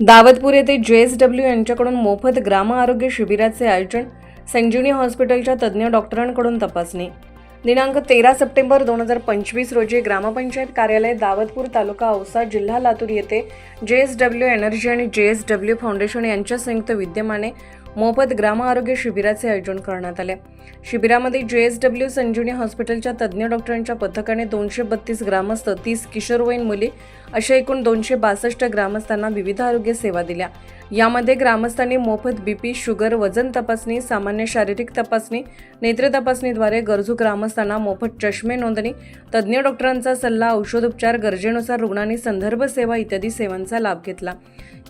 दावतपूर येथे जे S W यांच्याकडून मोफत ग्राम आरोग्य शिबिराचे आयोजन संजीवनी हॉस्पिटलच्या तज्ज्ञ डॉक्टरांकडून तपासणी. दिनांक तेरा सप्टेंबर दोन हजार पंचवीस रोजी ग्रामपंचायत कार्यालय दावतपूर तालुका औसा जिल्हा लातूर येथे जे एस डब्ल्यू एनर्जी आणि जे एस डब्ल्यू फाउंडेशन यांच्या संयुक्त विद्यमाने मोफत ग्राम आरोग्य शिबिराचे आयोजन करण्यात आले. शिबिरामध्ये जे एस डब्ल्यू संजीवनी हॉस्पिटलच्या तज्ज्ञ डॉक्टरांच्या पथकाने दोनशे बत्तीस ग्रामस्थ तीस किशोरवयीन मुली अशा एकूण दोनशे बासष्ट ग्रामस्थांना विविध आरोग्य सेवा दिल्या. यामध्ये ग्रामस्थांनी मोफत बीपी शुगर वजन तपासणी सामान्य शारीरिक तपासणी नेत्र तपासणीद्वारे गरजू ग्रामस्थांना मोफत चष्मे नोंदणी तज्ज्ञ डॉक्टरांचा सल्ला औषधोपचार गरजेनुसार रुग्णांनी संदर्भ सेवा इत्यादी सेवांचा लाभ घेतला.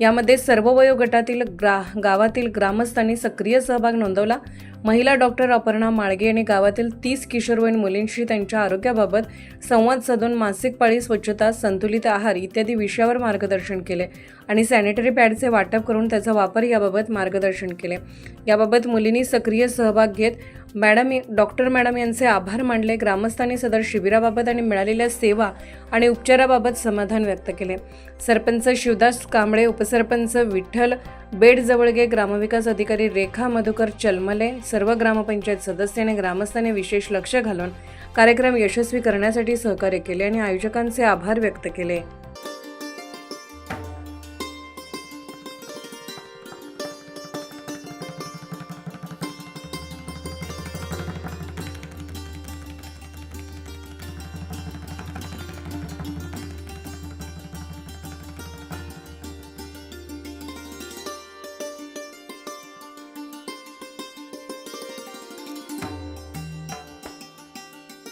यामध्ये सर्व वयोगटातील ग्रा गावातील ग्रामस्थ ग्रामस्थांनी सक्रिय सहभाग नोंदवला. महिला डॉक्टर अपर्णा माळगे यांनी गावातील तीस किशोरवयीन मुलींशी त्यांच्या आरोग्याबाबत संवाद साधून मासिक पाळी स्वच्छता संतुलित आहार इत्यादी विषयावर मार्गदर्शन केले आणि सॅनिटरी पॅडचे वाटप करून त्याचा वापर याबाबत मार्गदर्शन केले. याबाबत मुलींनी सक्रिय सहभाग घेत मॅडम डॉक्टर मॅडम यांचे आभार मानले ग्रामस्थांनी सदर शिबिराबाबत आणि मिळालेल्या सेवा आणि उपचाराबाबत समाधान व्यक्त केले. सरपंच शिवदास कांबळे उपसरपंच विठ्ठल बेडजवळगे ग्रामविकास अधिकारी रेखा मधुकर चलमले सर्व ग्रामपंचायत सदस्य आणि ग्रामस्थांनी विशेष लक्ष घालून कार्यक्रम यशस्वी करण्यासाठी सहकार्य केले आणि आयोजकांचे आभार व्यक्त केले.